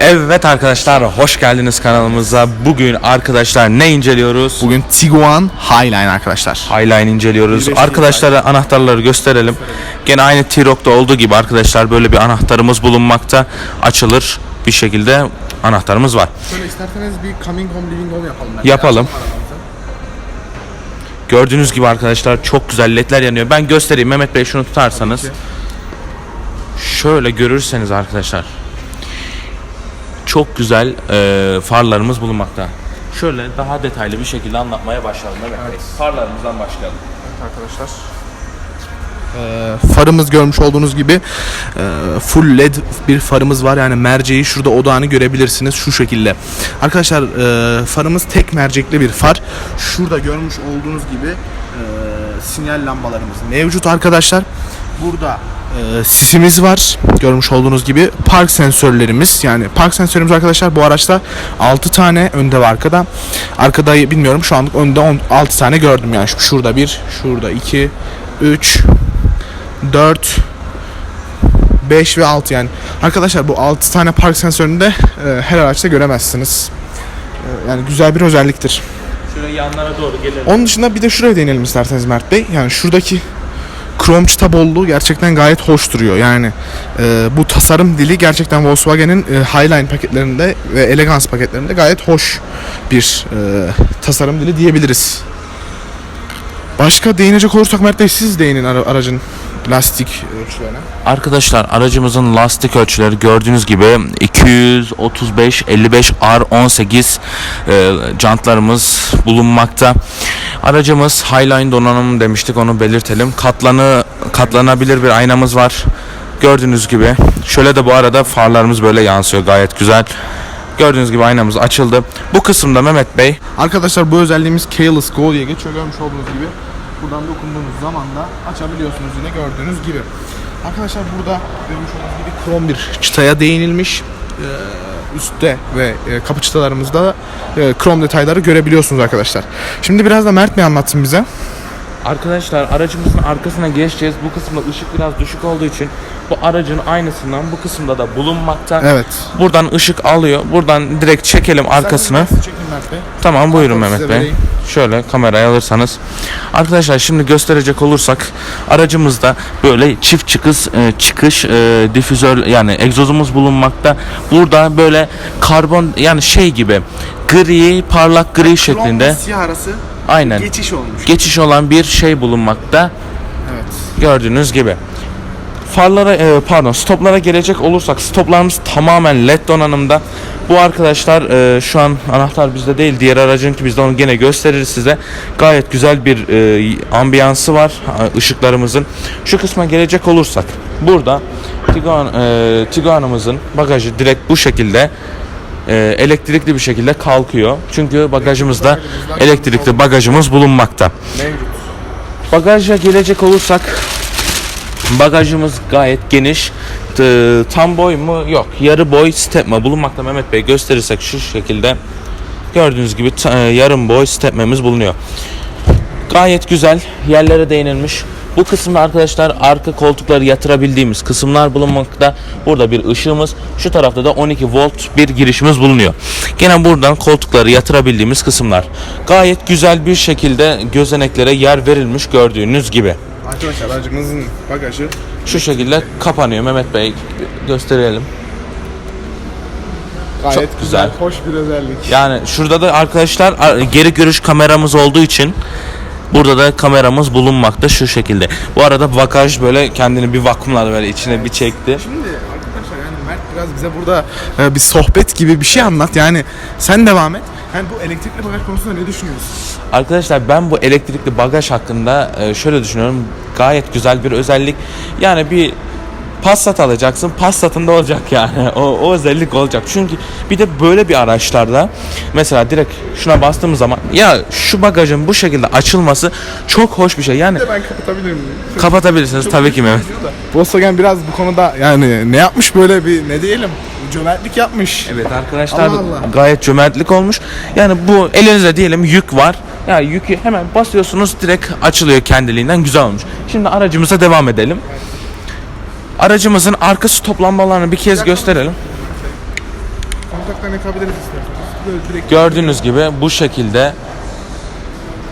Evet arkadaşlar hoş geldiniz kanalımıza. Bugün arkadaşlar ne inceliyoruz? Bugün Tiguan Highline arkadaşlar. Highline inceliyoruz. 1.5 Arkadaşlara anahtarları gösterelim. Gene aynı T-Rock'ta olduğu gibi arkadaşlar böyle bir anahtarımız bulunmakta. Açılır bir şekilde anahtarımız var. Şöyle isterseniz bir coming home living home yapalım. Yapalım. Gördüğünüz gibi arkadaşlar çok güzel ledler yanıyor. Ben göstereyim Mehmet Bey şunu tutarsanız. Şöyle görürseniz arkadaşlar. Çok güzel e, farlarımız bulunmakta. Şöyle daha detaylı bir şekilde anlatmaya başlayalım Mehmet Bey. Farlarımızdan başlayalım. arkadaşlar. Ee, farımız görmüş olduğunuz gibi e, full led bir farımız var yani merceği şurada odağını görebilirsiniz şu şekilde arkadaşlar e, farımız tek mercekli bir far şurada görmüş olduğunuz gibi e, sinyal lambalarımız mevcut arkadaşlar burada e, sisimiz var görmüş olduğunuz gibi park sensörlerimiz yani park sensörümüz arkadaşlar bu araçta 6 tane önde ve arkada arkada bilmiyorum şu anlık önde 10, 6 tane gördüm yani Şu- şurada bir şurada 2 3 4 5 ve 6 yani. Arkadaşlar bu 6 tane park sensörünü de e, her araçta göremezsiniz. E, yani güzel bir özelliktir. Şöyle yanlara doğru gelelim. Onun dışında bir de şuraya değinelim isterseniz Mert Bey. Yani şuradaki krom çıta bolluğu gerçekten gayet hoş duruyor. Yani e, bu tasarım dili gerçekten Volkswagen'in e, Highline paketlerinde ve Elegance paketlerinde gayet hoş bir e, tasarım dili diyebiliriz. Başka değinecek olursak Mert Bey siz değinin ara- aracın lastik ölçülerine. Arkadaşlar aracımızın lastik ölçüleri gördüğünüz gibi 235 55 R18 e, jantlarımız bulunmakta. Aracımız Highline donanım demiştik onu belirtelim. Katlanı katlanabilir bir aynamız var. Gördüğünüz gibi. Şöyle de bu arada farlarımız böyle yansıyor gayet güzel. Gördüğünüz gibi aynamız açıldı. Bu kısımda Mehmet Bey Arkadaşlar bu özelliğimiz Keyless Go diye geçiyor görmüş olduğunuz gibi. Buradan dokunduğunuz zaman da açabiliyorsunuz yine gördüğünüz gibi. Arkadaşlar burada görmüş olduğunuz gibi krom bir çıtaya değinilmiş. Ee, üstte ve e, kapı çıtalarımızda e, krom detayları görebiliyorsunuz arkadaşlar. Şimdi biraz da Mert Bey anlatsın bize. Arkadaşlar aracımızın arkasına geçeceğiz. Bu kısımda ışık biraz düşük olduğu için bu aracın aynısından bu kısımda da bulunmakta. Evet. Buradan ışık alıyor. Buradan direkt çekelim arkasını. Çekin Mert Bey. Tamam buyurun Mehmet Bey. vereyim. Şöyle kamerayı alırsanız. Arkadaşlar şimdi gösterecek olursak aracımızda böyle çift çıkış e, çıkış e, difüzör yani egzozumuz bulunmakta. Burada böyle karbon yani şey gibi gri parlak gri şeklinde Krom siyah arası aynen geçiş olmuş. geçiş olan bir şey bulunmakta. evet. Gördüğünüz gibi. Farlara e, pardon stoplara gelecek olursak stoplarımız tamamen led donanımda. Bu arkadaşlar e, şu an anahtar bizde değil diğer aracınki bizde onu gene gösteririz size. Gayet güzel bir e, ambiyansı var ışıklarımızın. Şu kısma gelecek olursak burada Tiguan, e, Tiguan'ımızın bagajı direkt bu şekilde e, elektrikli bir şekilde kalkıyor. Çünkü bagajımızda elektrikli bagajımız bulunmakta. Bagaja gelecek olursak bagajımız gayet geniş. Tam boy mu? Yok. Yarı boy stepme bulunmakta Mehmet Bey gösterirsek şu şekilde gördüğünüz gibi e, yarım boy stepmemiz bulunuyor. Gayet güzel yerlere değinilmiş. Bu kısımda arkadaşlar arka koltukları yatırabildiğimiz kısımlar bulunmakta. Burada bir ışığımız, şu tarafta da 12 volt bir girişimiz bulunuyor. Gene buradan koltukları yatırabildiğimiz kısımlar. Gayet güzel bir şekilde gözeneklere yer verilmiş gördüğünüz gibi. Arkadaşlar aracımızın bagajı Şu şekilde kapanıyor Mehmet Bey gösterelim. gayet Çok güzel. güzel, hoş bir özellik. Yani şurada da arkadaşlar ar- geri görüş kameramız olduğu için burada da kameramız bulunmakta şu şekilde. Bu arada bagaj böyle kendini bir vakumladı böyle içine bir çekti. Şimdi arkadaşlar yani Mert biraz bize burada e, bir sohbet gibi bir şey anlat. Yani sen devam et. Yani bu elektrikli bagaj konusunda ne düşünüyorsun? Arkadaşlar ben bu elektrikli bagaj hakkında e, şöyle düşünüyorum. Gayet güzel bir özellik. Yani bir Passat alacaksın. Passat'ın da olacak yani. O, o özellik olacak. Çünkü bir de böyle bir araçlarda mesela direkt şuna bastığımız zaman ya şu bagajın bu şekilde açılması çok hoş bir şey. Yani ben kapatabilir miyim? kapatabilirsiniz tabii ki Mehmet. Volkswagen biraz bu konuda yani ne yapmış böyle bir ne diyelim cömertlik yapmış. Evet arkadaşlar Allah Allah. gayet cömertlik olmuş. Yani bu elinizde diyelim yük var. Ya yükü hemen basıyorsunuz direkt açılıyor kendiliğinden güzel olmuş. Şimdi aracımıza devam edelim. Aracımızın arka stop lambalarını bir kez gösterelim. kontaktan yakabiliriz isterseniz. Böyle direkt Gördüğünüz gibi bu şekilde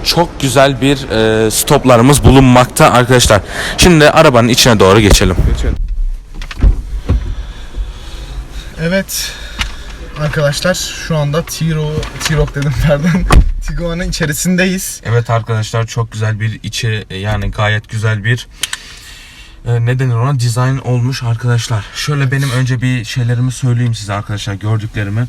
çok güzel bir e, stoplarımız bulunmakta arkadaşlar. Şimdi arabanın içine doğru geçelim. geçelim. Evet. Arkadaşlar şu anda Tiro, T-Roc dedim pardon. Tiguan'ın içerisindeyiz. Evet arkadaşlar çok güzel bir içi yani gayet güzel bir e, ne denir ona dizayn olmuş arkadaşlar. Şöyle benim önce bir şeylerimi söyleyeyim size arkadaşlar gördüklerimi.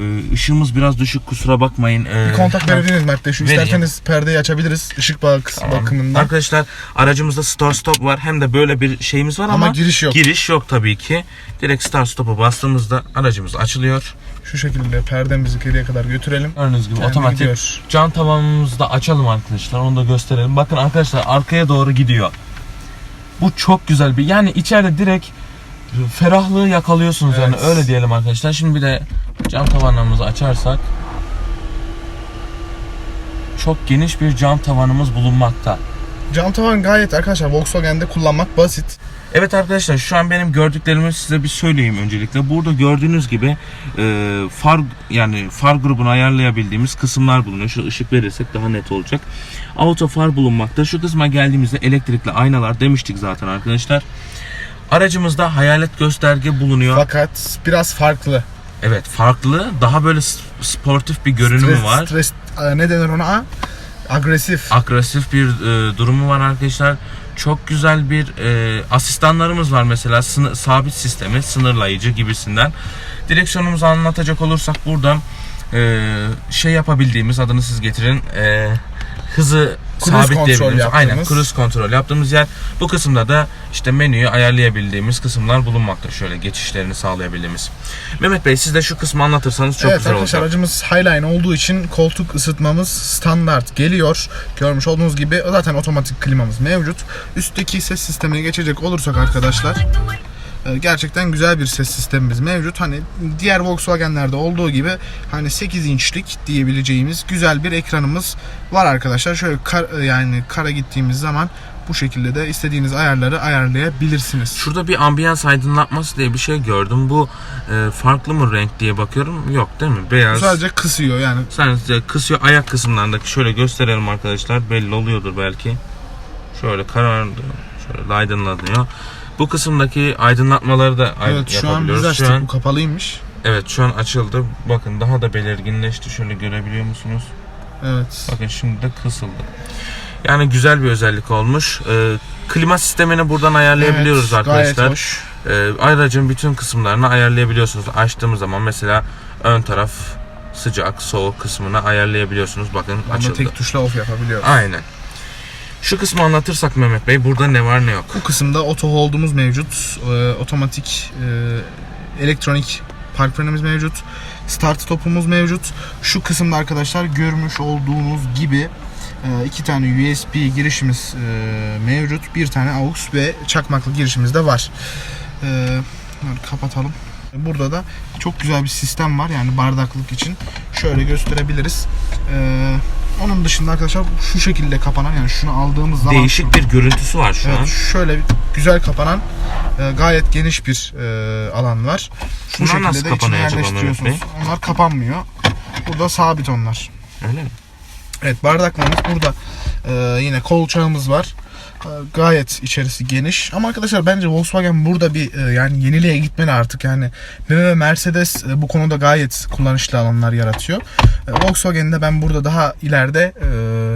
E, Işığımız biraz düşük kusura bakmayın. E, Bir kontak verebiliriz Mert Bey. Şu Vereyim. isterseniz perdeyi açabiliriz. Işık bakısı Tamam. bakımından. Arkadaşlar aracımızda start stop var hem de böyle bir şeyimiz var ama, Ama giriş yok. Giriş yok tabii ki. Direkt start stop'a bastığımızda aracımız açılıyor. Şu şekilde perdemizi geriye kadar götürelim. Gördüğünüz gibi Kendi otomatik. gidiyor. Can tavanımızı da açalım arkadaşlar. Onu da gösterelim. Bakın arkadaşlar arkaya doğru gidiyor. Bu çok güzel bir yani içeride direkt ferahlığı yakalıyorsunuz yani Evet. öyle diyelim arkadaşlar. Şimdi bir de cam tavanlarımızı açarsak çok geniş bir cam tavanımız bulunmakta. Cam tavan gayet arkadaşlar Volkswagen'de kullanmak basit. Evet arkadaşlar şu an benim gördüklerimi size bir söyleyeyim öncelikle. Burada gördüğünüz gibi e, far yani far grubunu ayarlayabildiğimiz kısımlar bulunuyor. Şu ışık verirsek daha net olacak. Auto far bulunmakta. Şu kısma geldiğimizde elektrikli aynalar demiştik zaten arkadaşlar. Aracımızda hayalet gösterge bulunuyor. Fakat biraz farklı. Evet farklı. Daha böyle sportif bir görünümü Stres- var. Stres, e, ne denir ona? Agresif. agresif bir e, durumu var arkadaşlar. Çok güzel bir e, asistanlarımız var mesela sını- sabit sistemi, sınırlayıcı gibisinden. Direksiyonumuzu anlatacak olursak burada e, şey yapabildiğimiz adını siz getirin e, hızı Cruise sabitleyebildiğimiz kontrol aynen yaptığımız. cruise kontrol yaptığımız yer. Bu kısımda da işte menüyü ayarlayabildiğimiz kısımlar bulunmakta. Şöyle geçişlerini sağlayabildiğimiz. Mehmet Bey siz de şu kısmı anlatırsanız çok evet güzel arkadaşlar olacak. aracımız Highline olduğu için koltuk ısıtmamız standart geliyor. Görmüş olduğunuz gibi zaten otomatik klimamız mevcut. Üstteki ses sistemine geçecek olursak arkadaşlar gerçekten güzel bir ses sistemimiz mevcut. Hani diğer Volkswagen'lerde olduğu gibi hani 8 inçlik diyebileceğimiz güzel bir ekranımız var arkadaşlar. Şöyle kar, yani kara gittiğimiz zaman bu şekilde de istediğiniz ayarları ayarlayabilirsiniz. Şurada bir ambiyans aydınlatması diye bir şey gördüm. Bu e, farklı mı renk diye bakıyorum. Yok değil mi? Beyaz. Sadece kısıyor yani. Sadece kısıyor ayak kısımlarındaki şöyle gösterelim arkadaşlar. Belli oluyordur belki. Şöyle karardı. Şöyle aydınlanıyor. Bu kısımdaki aydınlatmaları da Evet şu an biz açtık şu an, bu kapalıymış. evet şu an açıldı. Bakın daha da belirginleşti. Şöyle görebiliyor musunuz? Evet. Bakın şimdi de kısıldı. Yani güzel bir özellik olmuş. Ee, klima sistemini buradan ayarlayabiliyoruz Evet, arkadaşlar. Gayet hoş. Ee, aracın bütün kısımlarını ayarlayabiliyorsunuz. Açtığımız zaman mesela ön taraf sıcak, soğuk kısmını ayarlayabiliyorsunuz. Bakın Onda açıldı. tek tuşla off yapabiliyoruz. Aynen. Şu kısmı anlatırsak Mehmet Bey burada ne var ne yok. Bu kısımda auto hold'umuz mevcut. Ee, otomatik e, elektronik park frenimiz mevcut. Start stop'umuz mevcut. Şu kısımda arkadaşlar görmüş olduğunuz gibi e, iki tane USB girişimiz e, mevcut. Bir tane AUX ve çakmaklı girişimiz de var. E, bunları kapatalım. Burada da çok güzel bir sistem var yani bardaklık için. Şöyle gösterebiliriz. E, onun dışında arkadaşlar şu şekilde kapanan yani şunu aldığımız zaman Değişik bir görüntüsü var şu an. Evet, şöyle bir güzel kapanan e, gayet geniş bir e, alan var. Bu Bunlar şekilde nasıl de içine yerleştiriyorsunuz. Onlar kapanmıyor. Burada sabit onlar. Öyle mi? Evet bardaklarımız burada. E, yine kolçağımız var. E, gayet içerisi geniş. Ama arkadaşlar bence Volkswagen burada bir e, yani yeniliğe gitmeli artık. Yani BMW ve Mercedes e, bu konuda gayet kullanışlı alanlar yaratıyor. E, Volkswagen'de ben burada daha ileride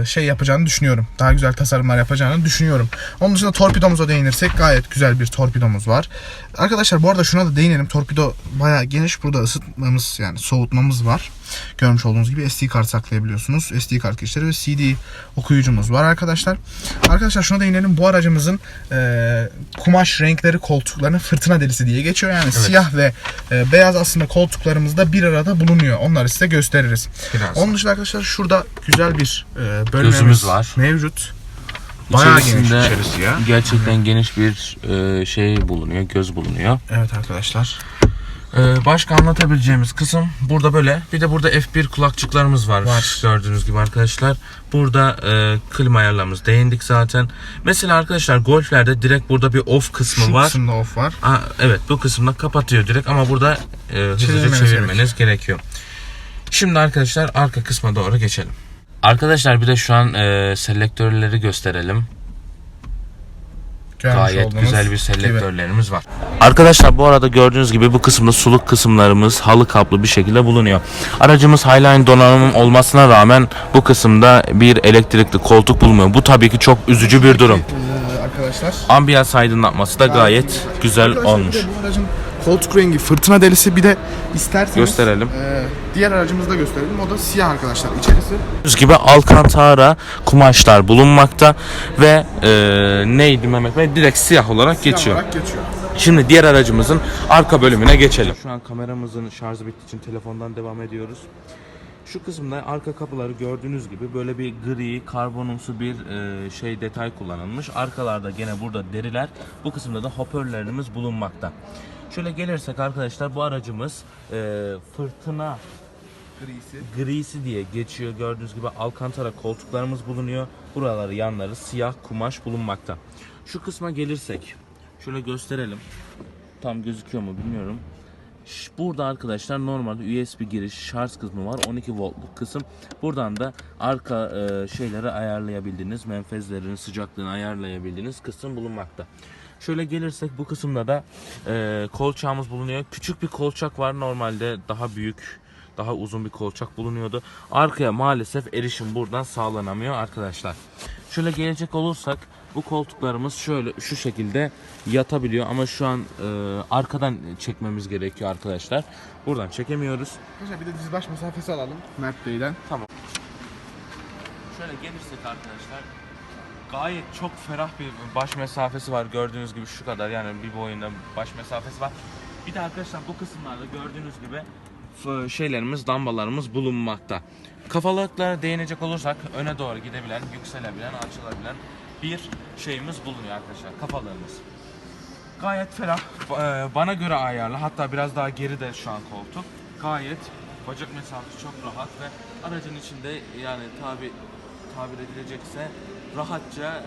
şey yapacağını düşünüyorum. Daha güzel tasarımlar yapacağını düşünüyorum. Onun dışında torpidomuza değinirsek gayet güzel bir torpidomuz var. Arkadaşlar bu arada şuna da değinelim. Torpido bayağı geniş. Burada ısıtmamız yani soğutmamız var. Görmüş olduğunuz gibi SD kart saklayabiliyorsunuz. SD kart girişleri ve CD okuyucumuz var arkadaşlar. Arkadaşlar şuna değinelim. Bu aracımızın e, kumaş renkleri koltuklarının fırtına delisi diye geçiyor. Yani siyah ve e, beyaz aslında koltuklarımızda bir arada bulunuyor. Onları size gösteririz. Biraz. Onun dışında arkadaşlar şurada güzel bir e, bölmemiz Gözümüz var. mevcut. Bayağı geniş İçerisinde içerisi ya. gerçekten geniş bir e, şey bulunuyor, göz bulunuyor. Evet arkadaşlar. Ee, başka anlatabileceğimiz kısım burada böyle. Bir de burada F1 kulakçıklarımız var. Var. Gördüğünüz gibi arkadaşlar. Burada e, klima ayarlarımız değindik zaten. Mesela arkadaşlar golflerde direkt burada bir off kısmı Şu var. kısımda off var. Aa, evet bu kısımda kapatıyor direkt ama burada e, hızlıca Çevirmeniz çevirmeniz gerekiyor. Şimdi arkadaşlar arka kısma doğru geçelim. Arkadaşlar bir de şu an e, selektörleri gösterelim. Görmüş Gayet güzel bir gibi. selektörlerimiz var. Arkadaşlar bu arada gördüğünüz gibi bu kısımda suluk kısımlarımız halı kaplı bir şekilde bulunuyor. Aracımız Highline donanımı olmasına rağmen bu kısımda bir elektrikli koltuk bulunmuyor. Bu tabii ki çok üzücü bir durum. Ee, arkadaşlar. Ambiyans aydınlatması da gayet güzel Arkadaşlar olmuş. Bu aracın koltuk rengi fırtına delisi bir de isterseniz Gösterelim. e, diğer aracımızı da gösterelim. O da siyah arkadaşlar içerisi. Gördüğünüz gibi alcantara kumaşlar bulunmakta ve e, neydi Mehmet Bey? Direkt siyah olarak Siyah geçiyor. olarak geçiyor. Şimdi diğer aracımızın arka bölümüne geçelim. Şu an kameramızın şarjı bittiği için telefondan devam ediyoruz. Şu kısımda arka kapıları gördüğünüz gibi böyle bir gri, karbonumsu bir e, şey detay kullanılmış. Arkalarda gene burada deriler. Bu kısımda da hoparlörlerimiz bulunmakta. Şöyle gelirsek arkadaşlar bu aracımız e, fırtına Grisi. grisi diye geçiyor. Gördüğünüz gibi alcantara koltuklarımız bulunuyor. Buraları yanları siyah kumaş bulunmakta. Şu kısma gelirsek şöyle gösterelim. Tam gözüküyor mu bilmiyorum. Burada arkadaşlar normalde USB giriş şarj kısmı var 12 voltluk kısım. Buradan da arka e, şeyleri ayarlayabildiğiniz menfezlerin sıcaklığını ayarlayabildiğiniz kısım bulunmakta. Şöyle gelirsek bu kısımda da e, kolçağımız bulunuyor. Küçük bir kolçak var normalde daha büyük daha uzun bir kolçak bulunuyordu. Arkaya maalesef erişim buradan sağlanamıyor arkadaşlar. Şöyle gelecek olursak bu koltuklarımız şöyle şu şekilde yatabiliyor ama şu an e, arkadan çekmemiz gerekiyor arkadaşlar. Buradan çekemiyoruz. Arkadaşlar bir de diz baş mesafesi alalım Mert Bey'den. Şöyle gelirsek arkadaşlar gayet çok ferah bir baş mesafesi var gördüğünüz gibi şu kadar yani bir boyunda baş mesafesi var. Bir de arkadaşlar bu kısımlarda gördüğünüz gibi f- şeylerimiz lambalarımız bulunmakta. Kafalıklara değinecek olursak öne doğru gidebilen, yükselebilen, alçalabilen bir şeyimiz bulunuyor arkadaşlar kafalığımız. Gayet ferah. E, Bana göre ayarlı. Hatta biraz daha geride şu an koltuk. Gayet bacak mesafesi çok rahat ve aracın içinde yani tabi tabir edilecekse rahatça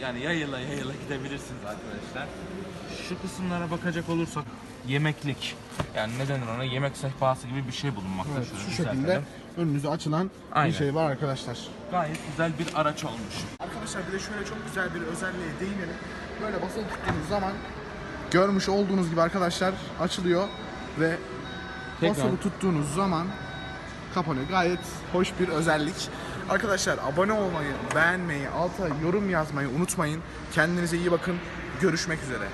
yani yayıla yayıla gidebilirsiniz arkadaşlar. Şu kısımlara bakacak olursak yemeklik yani ne denir ona yemek sehpası gibi bir şey bulunmakta. Evet, şu düzeltelim. şekilde önünüze açılan Aynen. bir şey var arkadaşlar. Gayet güzel bir araç olmuş. Arkadaşlar bir de şöyle çok güzel bir özelliğe değinelim. Böyle basılı tuttuğunuz zaman görmüş olduğunuz gibi arkadaşlar açılıyor ve Tekrar. basılı tuttuğunuz zaman kapanıyor. Gayet hoş bir özellik. Arkadaşlar abone olmayı, beğenmeyi, alta yorum yazmayı unutmayın. Kendinize iyi bakın. Görüşmek üzere.